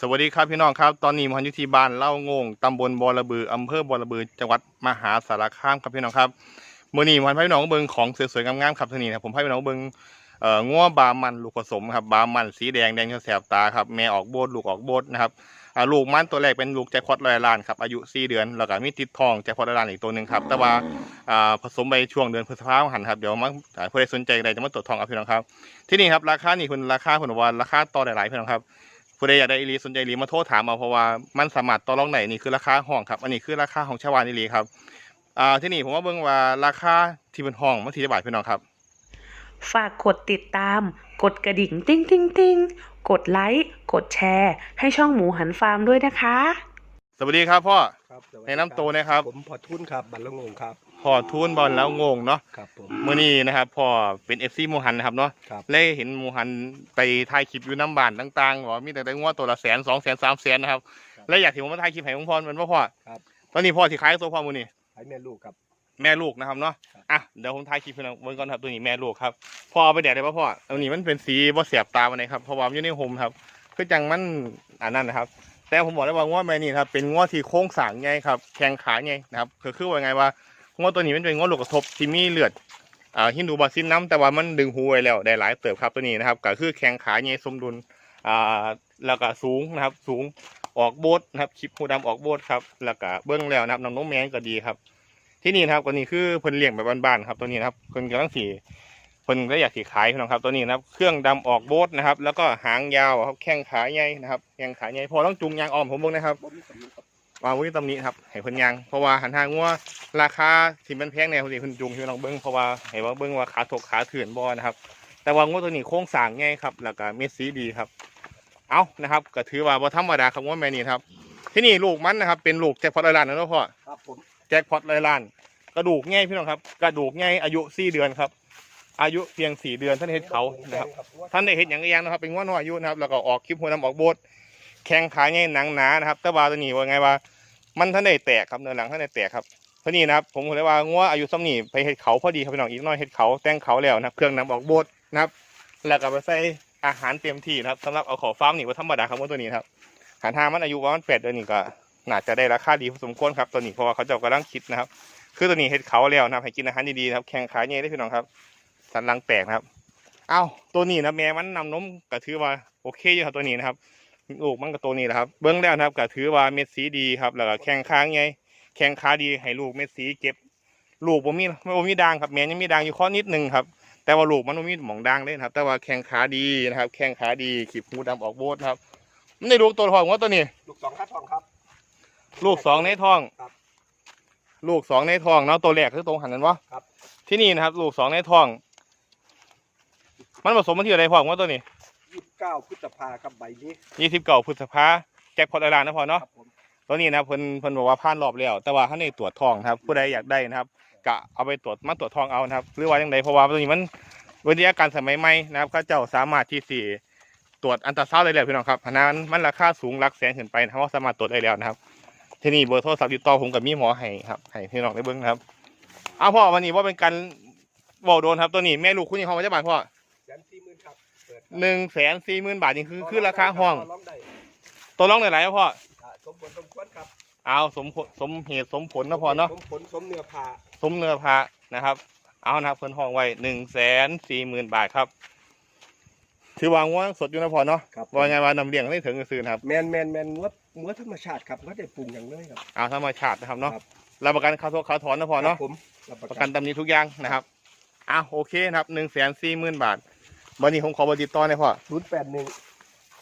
สวัสดีครับพี่น้องครับ ตอนนี้ผมอยู่ที่บ้านเล่างงตำบลบอระบืออำเภอบอระบือจังหวัดมหาสารคามครับพี่น้องครับมื่อนี้มพาพี่น้องเบิงของสวยๆงามๆครับทีนี้นะผมพาพี่น้องเบิงเอ่องัวบามันลูกผสมครับบามันสีแดงแดงแสบตาครับแม่ออกโบดลูกออกโบดนะครับลูกมันตัวแรกเป็นลูกแจ็คพอตลอยล้านครับอายุ 4 เดือนแล้วก็มีติดทองแจ็คพอตลอยล้านอีกตัวหนึ่งครับแต่ว่าผสมไปช่วงเดือนพฤษภาคมหันครับเดี๋ยวมาอ่าเพื่อใดสนใจใดจะมาตรวจทองครับพี่น้องครับที่นี่ครับราคานี่คุณราคาคุณว่าราคาต่อหลายๆพี่น้องครับ ผู้ใดอยากได้อีหลีสนใจอีหลีมาโทรถามเอาเพราะว่ามันสามารถต่อรองไหนนี่คือราคาห้องครับ อันนี้คือราคาของชาวบ้านอีหลีครับอ่าที่นี่ผมว่าเบิ่งว่าราคาที่เป็นห้องมันที่จะบาทพี่น้องครับ ฝากกดติดตาม กดกระดิ่งติ้งติ้งติ้งกดไลค์ กดแชร์ ให้ช่องหมูหันฟาร์มด้วยนะคะ สวัสดีครับพ่อ ครับสวัสดีแนะนำตัวนะครับ ผมพอทุนครับบัลลงงครับพ่ อทูนบอลแล้วงงเนาะครับผม เมื่อนี้นะครับพ่อเป็นเอฟซีมูฮันนะครับเนาะครับ เลยเห็นมูฮันไปถ่ายคลิปอยู่น้ำบานต่างๆว่ามีแต่ได้งวดตัวละแสนสองแสนสามแสนนะครับแล้วอยากเห็นผมมาถ่ายคลิปให้ผมพ่อมันว่าพ่อครับ ตอนนี้พ่อที่ขายตัวพ่อมือนี่ให้แม่ลูกครับ แม่ลูกนะครับเนาะครับ อะเดี๋ยวผมถ่ายคลิปให้น้องเบิ่งก่อนครับตัวนี้แม่ลูกครับพ่อเอาไปแดดได้ปะพ่อตัวนี้มันเป็นสีบ่เสียบตามันเลยครับเพราะว่ามันอยู่ในโฮมครับคือจังมันอันนั้นนะครับ แต่ผมบอกได้ว่าง้อแม่นี่ครับเป็นง้อที่โค้งสร้างไงครับแข็งขาไงนะครับคือคือว่าไงว่า งอตัวนี้มันเป็นง้อลูกกระทบที่มีเลือดอ่าฮินดูบาซินน้ำแต่ว่ามันดึงหูไว้แล้วได้หลายเติบครับตัวนี้นะครับก็คือแข็งขาไงสมดุลอ่าแล้วก็สูงนะครับ สูงออกโบดนะครับคลิปหูดำออกโบดครับแล้วก็เบื้องแล้วนะครับน้ำนมแมงก็ดีครับ ที่นี่นะครับตัวนี้คือเพิ่นเลี้ยงแบบบ้านๆครับตัวนี้นะครับเพิ่นกำลังสีเพิ่นก็อยากสีขายพี่น้องครับตัวนี้นะครับ เครื่องดำออกโบดนะครับ แล้วก็หางยาวครับแข้งขาใหญ่นะครับแข้งขาใหญ่พอต้องจุงยางออมผมบิ่งนะครับ ผมมีสำนึกครับวางไว้ตำนี้ครับให้เพิ่นยางเพราะว่าหันทางว่าราคาที่มันแพงแนวคนนี้เพิ่นจุงพี่น้องเบิ่งเพราะว่าให้ว่าเบิ่งว่าขาถกขาเถื่อนบ่นะครับ แต่ว่างวดตัวนี้โค้งสร้างง่ายครับแล้วก็เม็ดสีดีครับ เอานะครับก็ถือว่าบ่ธรรมดาครับว่าแม่นี่ครับ ที่นี่ลูกมันนะครับเป็นลูกแจ็คพอตร้อยล้านนะเนาะพ่อครับผมแจ็คพอตร้อยล้านกระดูกง่ายพี่น้องครับ กระดูกง่ายอายุสี่เดือนครับ อายุเพียงสี่เดือนท่านเห็ดเขานะครับท่านได้เห็นอย่างอีกอย่างนะครับเป็นง้อน้อยอายุนะครับแล้วก็ออกคลิปหัวน้ำออกโบด แข้งขาง่ายหนังหนานะครับ แต่ว่าตัวนี้ว่าไงว่า มันท่านได้แตกครับเนื้อหลังท่านได้แตกครับตัวนี้นะครับผมเลยว่าง้ออายุซ้ำนี่ไปเห็ดเขาพอดีครับพี่น้องอีกน้อยเห็ดเขาแต่งเขาแล้วนะครับเครื่องนำออกโบดนะครับ แล้วก็ไปใส่อาหารเต็มที่นะครับสำหรับเอาขอฟาร์มนี่ว่าธรรมดาครับว่าตัวนี้ครับหันทางมันอายุประมาณแปดเดือนนี่ก็น่าจะได้ราคาดีพอสมควรครับตัวนี้เพราะว่าเขาเจ้ากำลังคิดนะครับ คือตัวนี้เห็ดเขาแล้วนะครับให้กินอาหารดีๆนะครับแข่งขาเงี้ยได้พี่น้องครับสันหลังแตกนะครับ เอ้าตัวนี้นะแม่มันนำนมก็ถือว่าโอเคอยู่ครับตัวนี้นะครับ ลูกมันก็ตัวนี้แหละครับ เบื้องแล้วนะครับก็ถือว่าเม็ดสีดีครับ แล้วก็แข่งขาไงแข่งขาดีให้ลูกเม็ดสีเก็บ ลูกผมมีไม่มีด่างครับแม่ยังมีด่างอยู่ข้อนิดหนึงครับ แต่ว่าลูกมันบ่มีหมองด่างเลยนะครับ แต่ว่าแข่งขาดีนะครับ แข่งขาดีขีบหูดำออกโบดครับมันได้ลูกตัวทองว่าตัวนี้ ลูกสองคัดทองครับ ลูกสองในท้องครับ ลูกสองในท้องเนาะตัวแรกคือตรงหันนั้นวะครับ ที่นี่นะครับ ลูกสองในท้อง มันผสมมาที่อะไรพ่อว่าตัวนี้ ยี่สิบเก้าพฤษภาครับใบนี้ยี่สิบเก้าพฤษภาแจ็คพอตไอรานนะพ่อเนาะครับผมตัวนี้นะครับเพิ่นเพิ่นบอกว่าผ่านรอบแล้ว แต่ว่าถ้าในตรวจทองนะครับผู้ใดอยากได้นะครับก็เอาไปตรวจมาตรวจทองเอานะครับหรือว่าอย่างไรเพราะว่าตัวนี้มันวิทยาการสมัยใหม่นะครับเขาเจ้าสามารถที่สี่ตรวจอันตราซาวด์ได้แล้วพี่น้องครับอันนั้นมันราคาสูงหลักแสนขึ้นไปนะครับว่าสามารถตรวจได้แล้วนะครับ ที่นี่เบอร์โทรศัพท์ติดต่อผมกับมีหมอให้ครับให้พี่น้องได้เบิ้งนะครับเอาพ่อวันนี้ว่าเป็นการเวาโดนครับตัวนี้แม่ลูกคุณนี่ห้องไว้จะบาทพ่อ หนึ่งแสนสี่หมื่นบาทนี่คือคือราคาห้อง ร้องได้ตัวร้องไหนไหนครับพ่อ อ่าสมผลสมควรครับเอาสมผลสมเหตุสมผลนะพ่อเนาะ สมผลสมเนื้อผ้าสมเนื้อพระนะครับ เอานะครับเพิ่นห้องไว้หนึ่งแสนสี่หมื่นบาทครับ ถือวางว่าสดอยู่นะพ่อเนาะครับว่าไงว่านำเลี้ยงไม่ถึงซื้อนะครับ แมนแมนแมนวัดวัดธรรมชาติครับวัดได้ปรุงอย่างเลยครับ เอาธรรมชาตินะครับเนาะครับ รับประกันค่าโทษค่าถอนนะพ่อเนาะ ครับผมรับประกันตำหนี้ทุกอย่างนะครับ อะโอเคนะครับหนึ่งแสนสี่หมื่นบาท วันนี้ผมขอเบอร์ติดต่อหน่อยพ่อศูนย์แปดหนึ่ง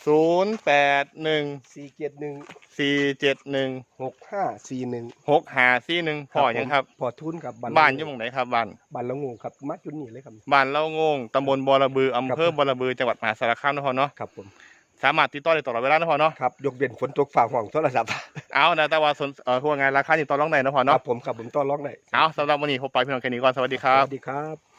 ศูนย์แปดหนึ่งสี่เจ็ดหนึ่งสี่เจ็ดหนึ่งหกห้าสี่หนึ่งหกห้าสี่หนึ่งพ่อยังครับ พอทุนครับบ้านอยู่หมองไหนครับบ้านบ้านละงูครับมาจุดนี้เลยครับ บ้านเล่าโงงตำบลบอระบืออำเภอครับบอระบือจังหวัดมหาสารคามนะพ่อเนาะครับผมสามารถติดต่อได้ตลอดเวลานะพ่อเนาะครับยกเว้นฝนตกฝ่าห่วงโทรศัพท์เอานะแต่ว่าสนเอ่อพวกงานราคาติดต่อรองได้นะพ่อคเนาะรับผมครับผมต้อนร้องได้เอาสำหรับวันนี้ผมไปพี่น้องแค่นี้ก่อนสวัสดีคสรับวัสดีครับ